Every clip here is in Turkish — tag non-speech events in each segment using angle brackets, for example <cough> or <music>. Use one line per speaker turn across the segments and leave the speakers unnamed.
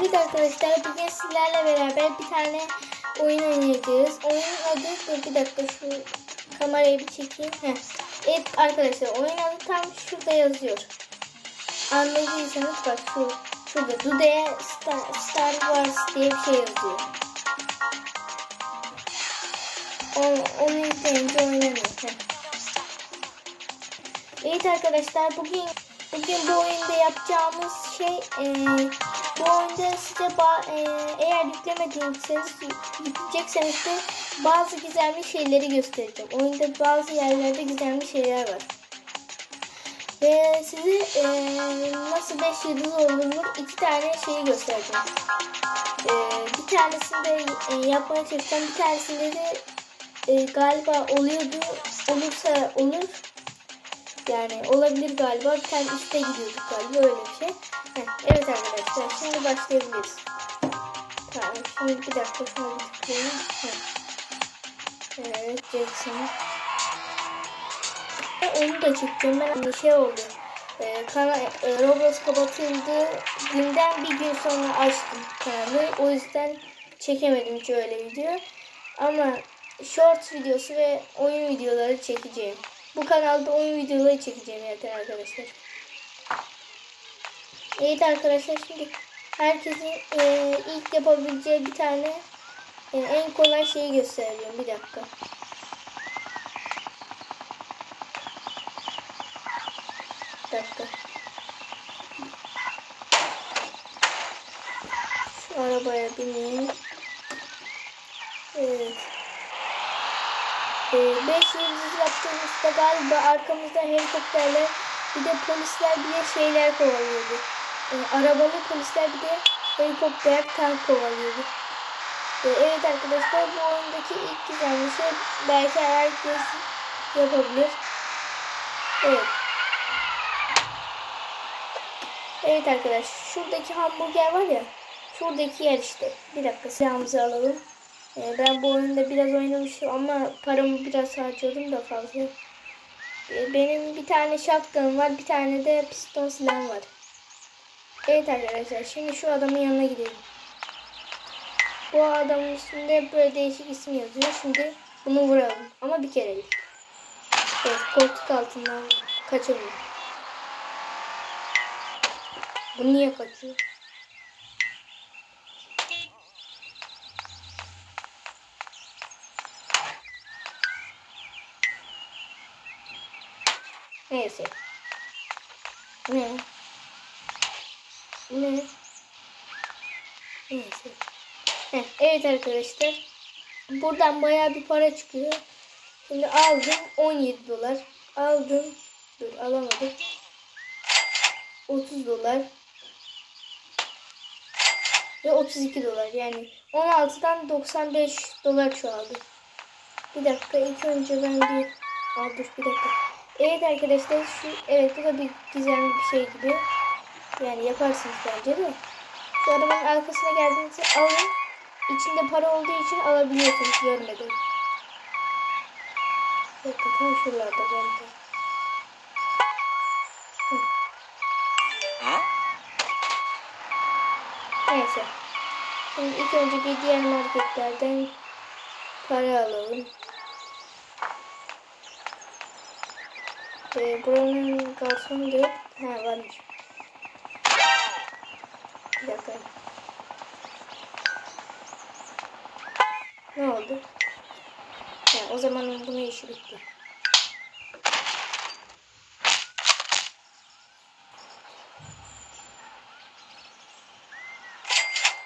Evet arkadaşlar bugün sizlerle beraber bir tane oyun oynayacağız. Oyunun adı dur bir dakika şu kamerayı bir çekeyim. Heh. Evet arkadaşlar oyun adı tam şurada yazıyor. Anladıysanız bak şu şurada Dude Star, Star Wars diye bir şey yazıyor. Onu, yükleyince oynanıyor. Evet arkadaşlar bugün bugün bu oyunda yapacağımız şey e, bu oyunda size e, eğer yüklemediyseniz yükleyecekseniz de bazı gizemli şeyleri göstereceğim. Oyunda bazı yerlerde gizemli şeyler var. Ve size e, nasıl 5 yıldız olunur iki tane şeyi göstereceğim. E, bir tanesinde e, yapmaya çalışacağım. Bir tanesinde de e, galiba oluyordu. Olursa olur. Yani olabilir galiba. Bir tane üste gidiyorduk galiba öyle bir şey. Heh, evet arkadaşlar şimdi başlayabiliriz. Tamam şimdi bir dakika şuna tıklayayım. Heh. Evet Jackson. E, Onu da çekeceğim ben bir şey oldu. Ee, kana, e, Roblox kapatıldı. Günden bir gün sonra açtım kanalı. O yüzden çekemedim hiç öyle video. Ama short videosu ve oyun videoları çekeceğim. Bu kanalda oyun videoları çekeceğim zaten arkadaşlar. Evet arkadaşlar şimdi herkesin e, ilk yapabileceği bir tane e, en kolay şeyi göstereceğim. Bir dakika. Bir dakika. Şu arabaya bineyim. Evet. 5 yıldız yaptığımızda galiba arkamızda helikopterler bir de polisler bir de şeyler kovalıyordu. E, arabalı polisler bir de helikopter tank kovalıyordu. E, evet arkadaşlar bu oyundaki ilk gizemli şey belki herkes yapabilir. Evet. Evet arkadaşlar şuradaki hamburger var ya şuradaki yer işte. Bir dakika silahımızı alalım. Ee, ben bu oyunda biraz oynamışım ama paramı biraz harcadım da fazla. Ee, benim bir tane shotgun var, bir tane de piston silahım var. Evet arkadaşlar, şimdi şu adamın yanına gidelim. Bu adamın üstünde böyle değişik isim yazıyor. Şimdi bunu vuralım ama bir kerelik. Evet, koltuk altından kaçalım. Bu niye kaçıyor? Neyse. Ne? Ne? Neyse. Heh, evet arkadaşlar. Buradan bayağı bir para çıkıyor. Şimdi aldım 17 dolar. Aldım. Dur alamadım. 30 dolar. Ve 32 dolar. Yani 16'dan 95 dolar çoğaldı. Bir dakika ilk önce ben bir... Aa, dur bir dakika. Evet arkadaşlar şu evet bu da bir gizemli bir şey gibi. Yani yaparsınız bence de. Şu arabanın arkasına geldiğinizde alın. İçinde para olduğu için alabiliyorsunuz görmeden. Evet tam şuralarda geldi. Neyse. Şimdi ilk önce bir diğer marketlerden para alalım. Ee, buranın garsonu yok. Ha varmış. Bir dakika. Ne oldu? Ha, o zaman bunun işi bitti.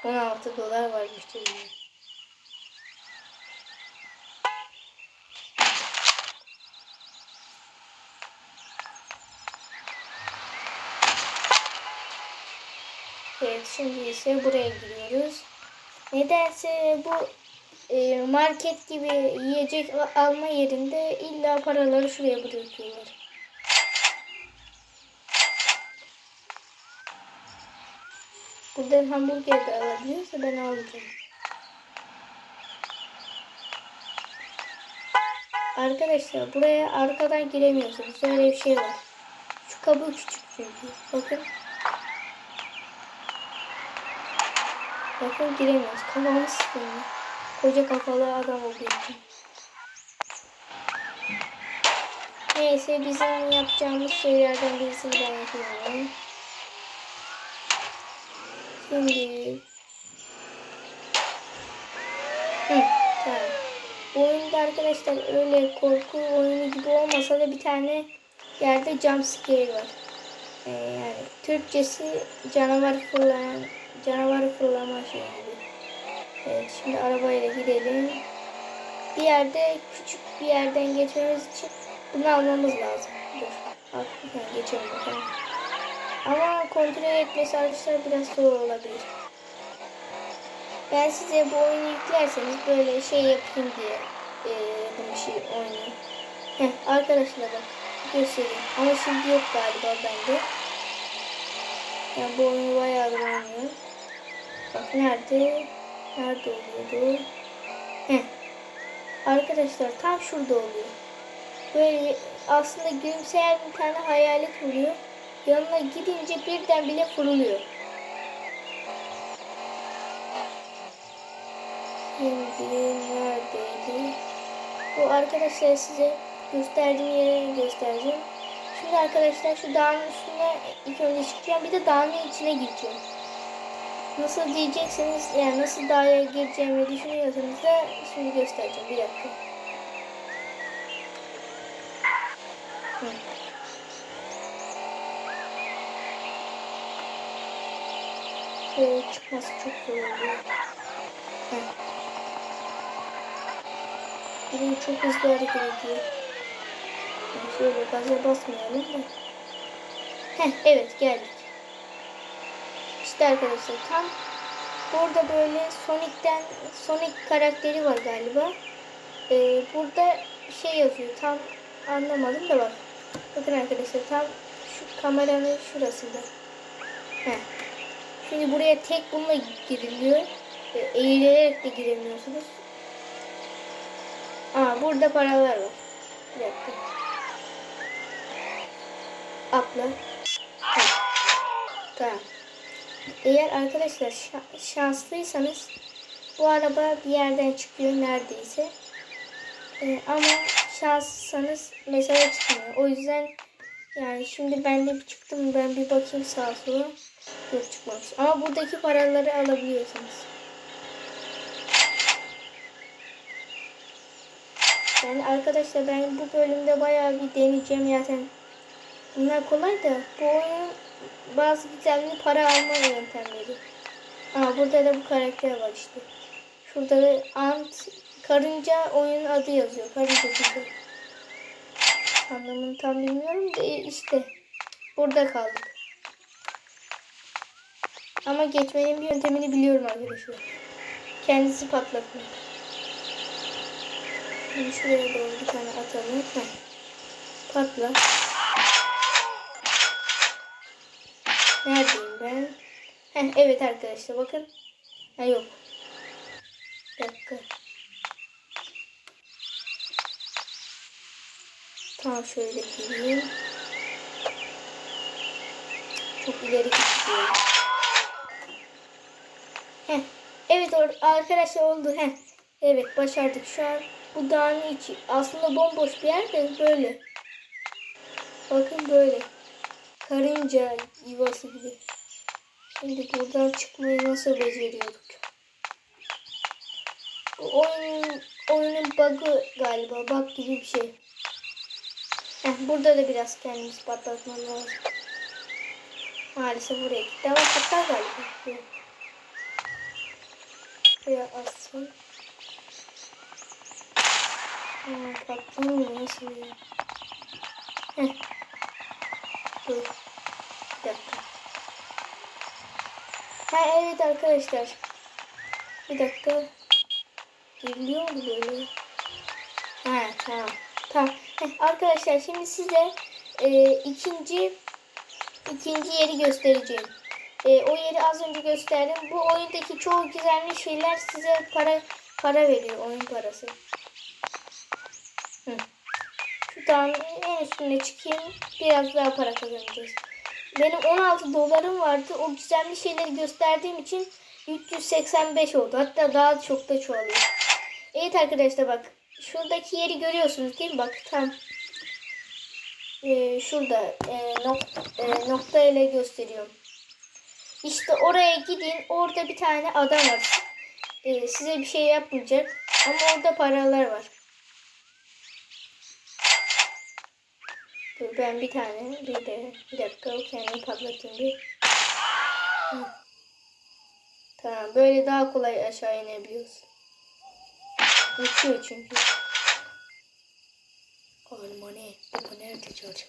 On altı dolar varmış cebimde. Evet şimdi ise buraya giriyoruz. Nedense bu e, market gibi yiyecek alma yerinde illa paraları şuraya bırakıyorlar. Buradan hamburger de alabiliyorsa ben alacağım. Arkadaşlar buraya arkadan giremiyorsunuz. Öyle bir şey var. Şu kabuğu küçük çünkü. Bakın. Bakın giremiyoruz. Kafamız sıkılıyor. Koca kafalı adam için. Neyse bizim yapacağımız şeylerden birisini ben yapıyorum. Şimdi Hı, tamam. Bu oyunda arkadaşlar öyle korku oyunu gibi olmasa da bir tane yerde jump scare var. Ee, yani Türkçesi canavar fırlayan canavar fırlama şey. Evet şimdi arabayla gidelim. Bir yerde küçük bir yerden geçmemiz için bunu almamız lazım. Dur. Yani geçelim bakalım. Ama kontrol etmesi arkadaşlar biraz zor olabilir. Ben size bu oyunu yüklerseniz böyle şey yapayım diye e, bunu şey oynayayım. Heh, arkadaşlar bak göstereyim. Ama şimdi yok galiba bende. Yani bu oyunu bayağı da oynuyor. Nerede? Nerede oluyordu? Heh. Arkadaşlar tam şurada oluyor. Böyle aslında gülümseyen bir tane hayalet oluyor. Yanına gidince birden bile fırlıyor. Şimdi neredeydi? Bu arkadaşlar size gösterdiğim yere göstereceğim. Şimdi arkadaşlar şu dağın üstüne ilk önce çıkacağım. Bir de dağın içine gireceğim. Nasıl diyecekseniz yani nasıl dağa gireceğimi düşünüyorsanız da şimdi göstereceğim. Bir dakika. Hı. Şöyle çıkması çok zor oluyor. Birim çok hızlı hareket ediyor. Yani şöyle gaza basmayalım da. Heh, evet geldik. İşte arkadaşlar tam burada böyle Sonic'ten Sonic karakteri var galiba. Ee, burada şey yazıyor. Tam anlamadım da bak. Bakın arkadaşlar tam şu kameranın şurasında. Heh. Şimdi buraya tek bununla giriliyor. E, eğilerek de giremiyorsunuz. Aa burada paralar var. Bir dakika. Atla. Heh. Tamam. Eğer arkadaşlar şa- şanslıysanız bu araba bir yerden çıkıyor neredeyse. Ee, ama şanssızsanız mesela çıkmıyor. O yüzden yani şimdi ben de bir çıktım ben bir bakayım sağa sola. Yok çıkmamış. Ama buradaki paraları alabiliyorsunuz. Yani arkadaşlar ben bu bölümde bayağı bir deneyeceğim zaten. Bunlar kolay da bu oyunun bazı gizemli para alma yöntemleri. Aa burada da bu karakter var işte. Şurada da ant karınca oyunun adı yazıyor. Karınca gibi. Anlamını tam bilmiyorum da işte burada kaldık. Ama geçmenin bir yöntemini biliyorum arkadaşlar. Kendisi patlatmak. Şimdi şuraya doğru bir tane atalım. Patla. Neredeyim ben? Heh, evet arkadaşlar bakın. Ha yok. Bir dakika. Tamam şöyle gireyim. Çok ileri gidiyor. Heh. Evet arkadaşlar oldu. Heh. Evet başardık. Şu an bu dağın içi. Aslında bomboş bir yer de böyle. Bakın böyle. Karınca yuvası gibi. Şimdi buradan çıkmayı nasıl beceriyorduk? Bu oyunun, oyunun bug'ı galiba. Bug gibi bir şey. Heh, burada da biraz kendimizi patlatmam lazım. Maalesef buraya gitti ama patlar galiba. Buraya atsın. Aa, patlamıyor nasıl ya? Dur. Bir dakika. Ha evet arkadaşlar. Bir dakika. Giriliyor mu böyle? Ha tamam. Tamam. Heh, arkadaşlar şimdi size e, ikinci ikinci yeri göstereceğim. E, o yeri az önce gösterdim. Bu oyundaki çoğu gizemli şeyler size para para veriyor. Oyun parası. Hı. Şu dağın en üstüne çıkayım. Biraz daha para kazanacağız. benim 16 dolarım vardı. O güzel şeyleri gösterdiğim için 385 oldu. Hatta daha çok da çoğalıyor. Evet arkadaşlar bak. Şuradaki yeri görüyorsunuz değil mi? Bak tam e, şurada e, nokta, e, nokta ile gösteriyorum. İşte oraya gidin. Orada bir tane adam var. E, size bir şey yapmayacak. Ama orada paralar var. Dur ben bir tane bir de bir dakika o kendini patlatayım bir. Tamam böyle daha kolay aşağı inebiliyoruz. Uçuyor çünkü. Almane. Baba nerede çocuk?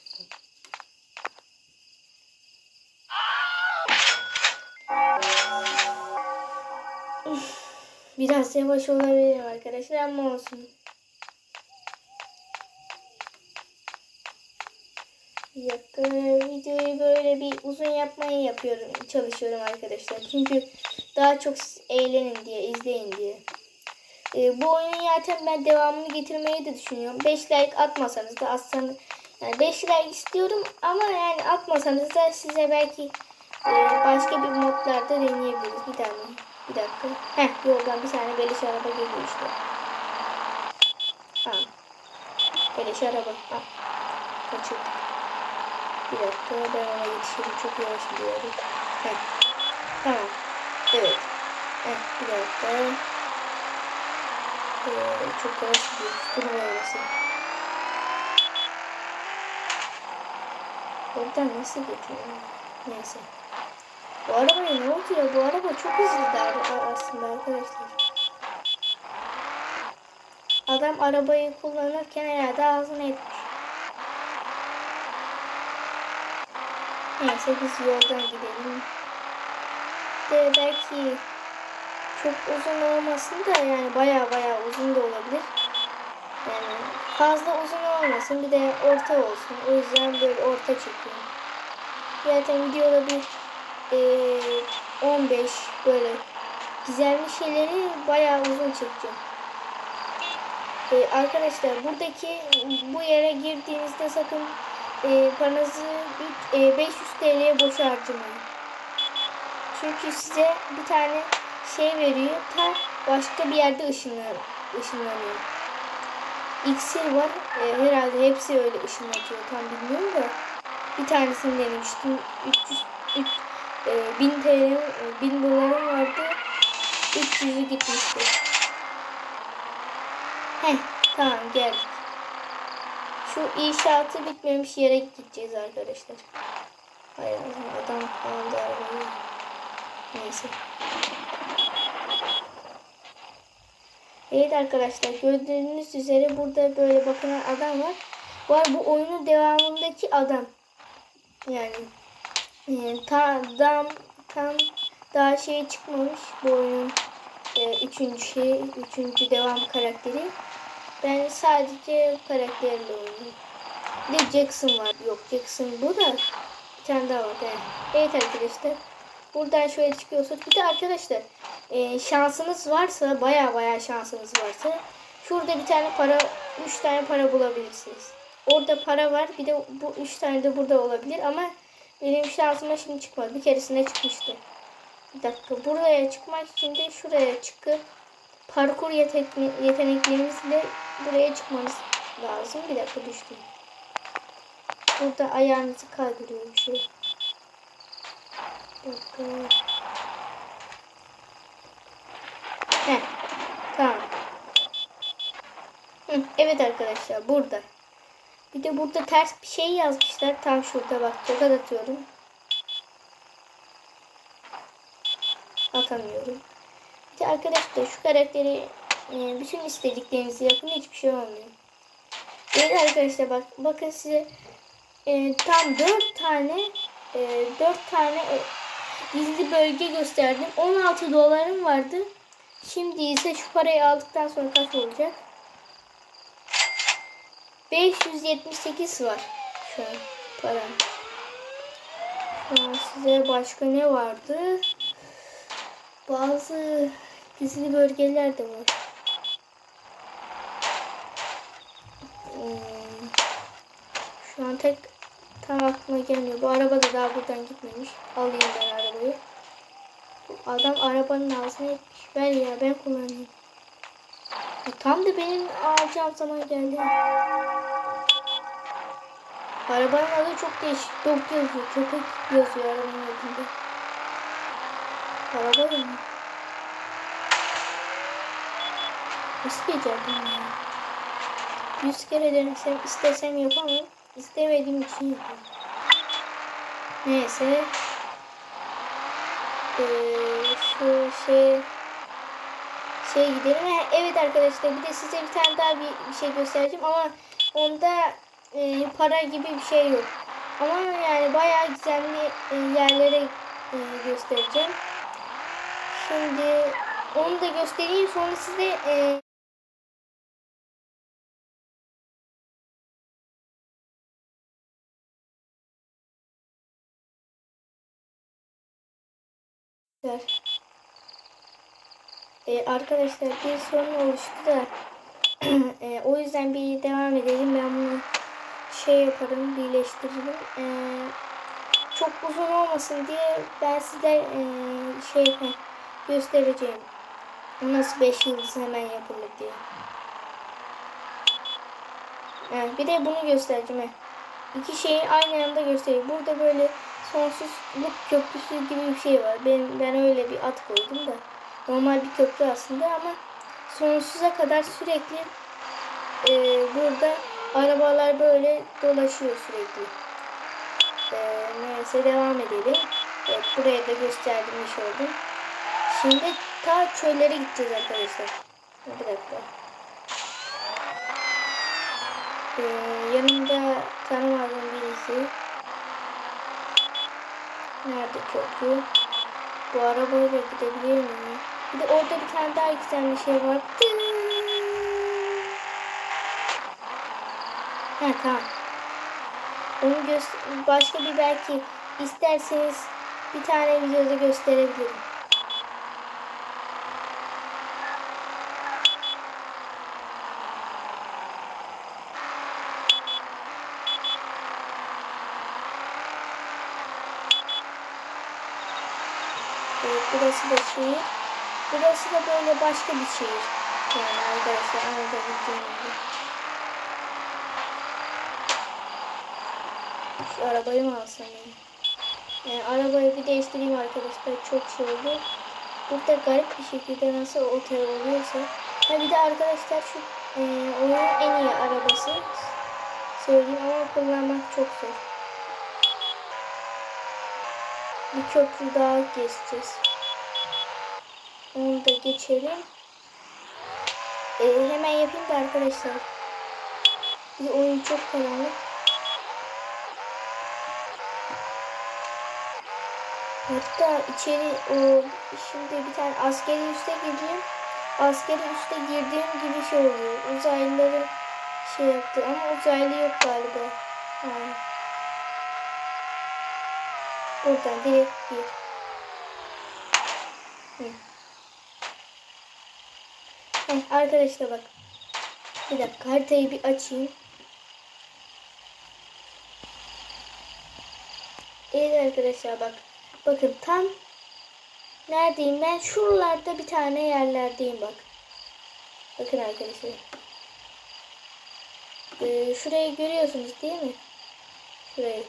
Biraz yavaş olabilir arkadaşlar ama olsun. Bir videoyu böyle bir uzun yapmayı yapıyorum çalışıyorum arkadaşlar. Çünkü daha çok eğlenin diye izleyin diye. Ee, bu oyunun zaten ben devamını getirmeyi de düşünüyorum. 5 like atmasanız da atsanız yani 5 like istiyorum ama yani atmasanız da size belki e, başka bir modlarda deneyebiliriz. Bir tane. Bir dakika. Heh yoldan bir tane beleş araba geliyor işte. Ha. Beleş araba. Ha. Kaçırdık. Bir dakika ben ona yetişirim. Çok yavaş gidiyorum. Heh. Tamam. Evet. Heh, bir dakika. Ee, çok yavaş gidiyoruz. Durma arası. Oradan nasıl geçiyor? Neyse. Bu arabaya ne oluyor? Bu araba çok hızlı aslında arkadaşlar. Adam arabayı kullanırken herhalde ağzına etmiş. Neyse biz yoldan gidelim. De belki çok uzun olmasın da yani baya baya uzun da olabilir. Yani fazla uzun olmasın bir de orta olsun. O yüzden böyle orta çekiyorum. Zaten videoda bir e, 15 böyle gizemli şeyleri bayağı uzun çekeceğim. E, arkadaşlar buradaki bu yere girdiğinizde sakın e, paranızı e, 500 TL'ye boş harcamayın. Çünkü size bir tane şey veriyor. Ta başka bir yerde ışınlanıyor. ışınlanıyor. İksir var. E, herhalde hepsi öyle ışınlatıyor. Tam bilmiyorum da. Bir tanesini denemiştim. 300 3, e, 1000 TL, e, 1000 dolarım vardı. 300'ü gitmişti. Heh, tamam geldik. Şu inşaatı bitmemiş yere gideceğiz arkadaşlar. Hayır adam aldı arabayı. Neyse. Evet arkadaşlar gördüğünüz üzere burada böyle bakılan adam var. Var bu oyunun devamındaki adam. Yani e, ta, tam, tam daha şey çıkmamış bu oyunun e, üçüncü şey, üçüncü devam karakteri. Ben sadece karakterle oynuyorum. Bir Jackson var. Yok Jackson bu da bir tane daha var. Yani. Evet arkadaşlar. Buradan şöyle çıkıyorsunuz. Bir de arkadaşlar e, şansınız varsa baya baya şansınız varsa şurada bir tane para üç tane para bulabilirsiniz. Orada para var. Bir de bu üç tane de burada olabilir ama benim şansıma şimdi çıkmadı. Bir keresinde çıkmıştı. Bir dakika. Buraya çıkmak için de şuraya çıkıp parkur yeteneklerimizle buraya çıkmamız lazım. Bir dakika düştüm. Burada ayağınızı kaydırıyor bir şey. Heh. Tamam. Hı, evet arkadaşlar burada. Bir de burada ters bir şey yazmışlar. Tam şurada bak. Tokat atıyorum. Atamıyorum. Bir de arkadaşlar şu karakteri bütün istediklerinizi yapın. Hiçbir şey olmuyor. Evet arkadaşlar bak bakın size e, tam 4 tane e, 4 tane e, gizli bölge gösterdim. 16 dolarım vardı. Şimdi ise şu parayı aldıktan sonra kaç olacak? 578 var şu an param. Size başka ne vardı? Bazı gizli bölgeler de var. Hmm. Şu tek Tam aklıma gelmiyor. Bu araba da daha buradan gitmemiş. Alayım ben arabayı. Adam arabanın ağzına etmiş. Ver ya ben kullanayım. Ya tam da benim alacağım zaman geldi. Arabanın adı çok değişik. Dog yazıyor. Köpek yazıyor arabanın adında. Araba da mı? Nasıl becerdim ya? Yüz kere denesem istesem yapamam. İstemediğim için yapıyorum. Neyse. Ee, şu şey şey gidelim. Ha, Evet arkadaşlar bir de size bir tane daha bir, bir şey göstereceğim ama onda e, para gibi bir şey yok. Ama yani bayağı gizemli e, yerlere e, göstereceğim. Şimdi onu da göstereyim sonra size e, Ver. Ee, arkadaşlar bir sorun oluştu da Ee, <clears throat> o yüzden bir devam edelim. Ben bunu şey yaparım, birleştiririm. Ee, çok uzun olmasın diye ben size e, şey göstereceğim. Nasıl 5 yıldız hemen yapılır diye. Ee, bir de bunu göstereceğim. İki şeyi aynı anda göstereyim. Burada böyle sonsuzluk köprüsü gibi bir şey var. Ben, ben öyle bir at koydum da. Normal bir köprü aslında ama sonsuza kadar sürekli e, burada arabalar böyle dolaşıyor sürekli. E, neyse devam edelim. Evet, buraya da göstermiş oldum. Şimdi ta çöllere gideceğiz arkadaşlar. Bir dakika. Ee, yanımda tanımadığım birisi. Nerede köprü? Bu arabayla gidebilir miyim? Bir de orada bir tane daha güzel bir şey var. Ha tamam. Onu gö- başka bir belki isterseniz bir tane videoda gösterebilirim. Evet, burası da şehir. Burası da böyle başka bir şehir. Yani arkadaşlar anlatabildiğim gibi. Şu arabayı mı alsam yani? Yani arabayı bir değiştireyim arkadaşlar. Çok şey oldu. Burada garip bir şekilde nasıl otel oluyorsa. Ha bir de arkadaşlar şu e, oyunun en iyi arabası. Söyleyeyim ama kullanmak çok zor. Bir köprü daha geçeceğiz. Onu da geçelim. Ee, hemen yapayım da arkadaşlar. Bir oyun çok karanlık. Hatta içeri o şimdi bir tane askeri üste gireceğim. Askeri üste girdiğim gibi şey oluyor. Uzaylıları şey yaptı ama uzaylı yok galiba. Ha. Buradan direkt gir. Hı. Heh, arkadaşlar bak. Bir dakika haritayı bir açayım. Evet arkadaşlar bak. Bakın tam neredeyim ben? Şuralarda bir tane yerlerdeyim bak. Bakın arkadaşlar. Ee, şurayı görüyorsunuz değil mi? Şurayı.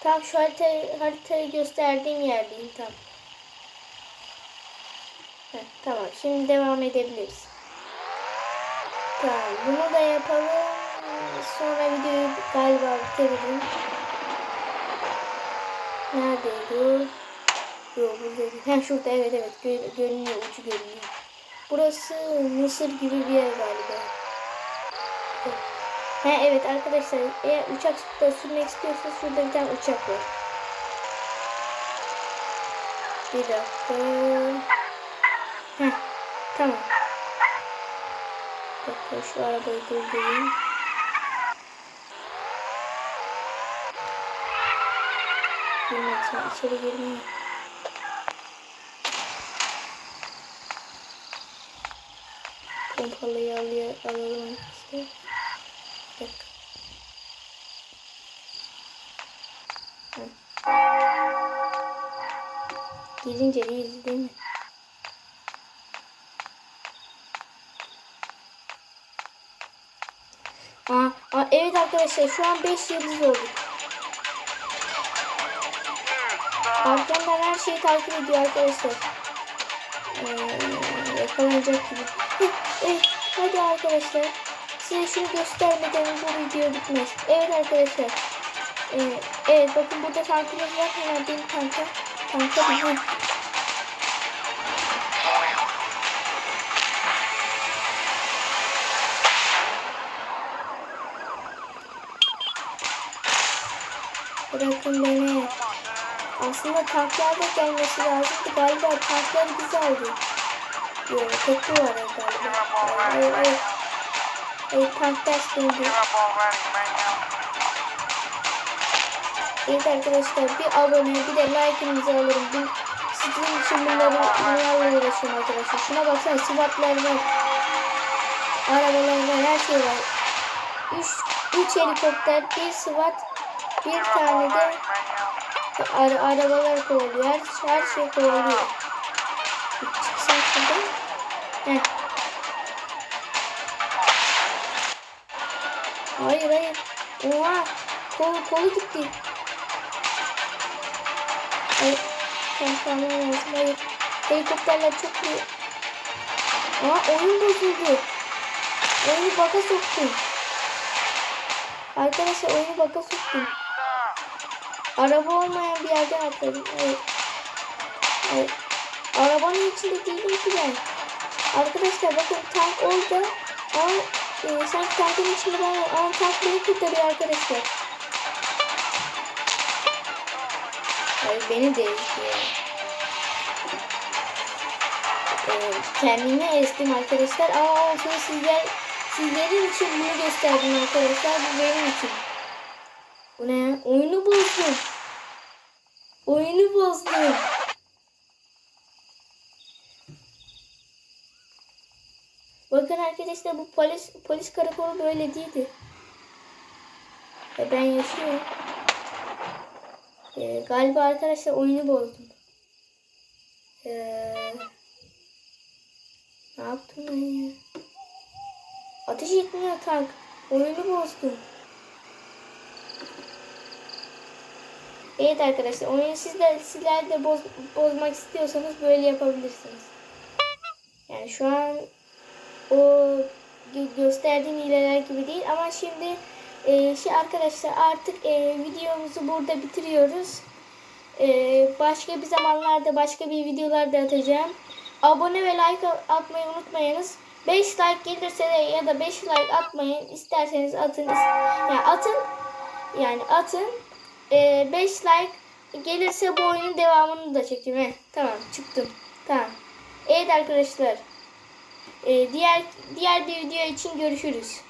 Tam şu haritayı, haritayı gösterdiğim yerdeyim tam. Heh, tamam şimdi devam edebiliriz. Tamam bunu da yapalım. Sonra videoyu galiba bitirelim. Neredeydi? Yok buradaydı. Ha şurada evet evet Gö- görünüyor ucu görünüyor. Burası Mısır gibi bir yer galiba. Ha evet arkadaşlar eğer uçak da sürmek istiyorsanız şurada bir tane uçak var. Bir dakika. Tamam. Bakın şu arabayı durdurayım. Bilmekten içeri girmiyor. Pompalıyı alıyor, alalım işte. Bak. Girince değil değil mi? Evet arkadaşlar şu an 5 yıldız olduk. Arkamdan her şeyi takip ediyor arkadaşlar. Ee, yakalanacak gibi. Evet, hadi arkadaşlar. Size şunu göstermeden bu video bitmez. Evet arkadaşlar. Ee, evet bakın burada tankımız var. Hemen benim tanka. Tanka Bırakın beni. Aslında tanklar da gelmesi lazımdı. Galiba tanklar. Yok tek bu var galiba. Hayır hayır. Hayır tank ters döndü. Evet arkadaşlar bir abone bir de like'ınızı alırım. Bir, sizin için bunları bunlarla uğraşıyorum arkadaşlar. Şuna baksana SWAT'lar var. Arabalar var her şey var. 3 3 helikopter, bir SWAT, bir tane de ara, arabalar kovalıyor. Her, her şey kovalıyor. Çıksak şuradan. Heh. Hayır hayır. Oha. Kolu, kolu gitti. Hayır. Tamam tamam lazım. Hayır. Helikopterler çok iyi. Aa oyun bozuldu. Oyunu baka soktum. Arkadaşlar oyunu baka soktum. Araba olmayan bir yerden atladım. Hayır. Hayır. Arabanın içinde değilim ki ben. Arkadaşlar bakın tank orada. Ama e, sanki tankın içinde ben var. Ama tank beni kurtarıyor arkadaşlar. Hayır beni de ezdi. E, kendimi ezdim arkadaşlar. Ama olsun sizler sizlerin için bunu gösterdim arkadaşlar. Bu benim için. Bu ne? Oyunu bozdum. Oyunu bozdum. Bakın arkadaşlar bu polis polis karakolu böyle değildi. Ve ben yaşıyorum. Ee, galiba arkadaşlar oyunu bozdum. Ee, ne yaptım ben ya? Ateş etmiyor tank. Oyunu bozdum. Evet arkadaşlar oyunu sizler, sizler de boz, bozmak istiyorsanız böyle yapabilirsiniz. Yani şu an o gö- gösterdiğim hileler gibi değil ama şimdi e, şey arkadaşlar artık e, videomuzu burada bitiriyoruz. E, başka bir zamanlarda başka bir videolar da atacağım. Abone ve like atmayı unutmayınız. 5 like gelirse de ya da 5 like atmayın. isterseniz atın. Yani atın. Yani atın. 5 like gelirse bu oyunun devamını da çekeyim. Heh, tamam çıktım. Tamam. Evet arkadaşlar. Ee, diğer diğer bir video için görüşürüz.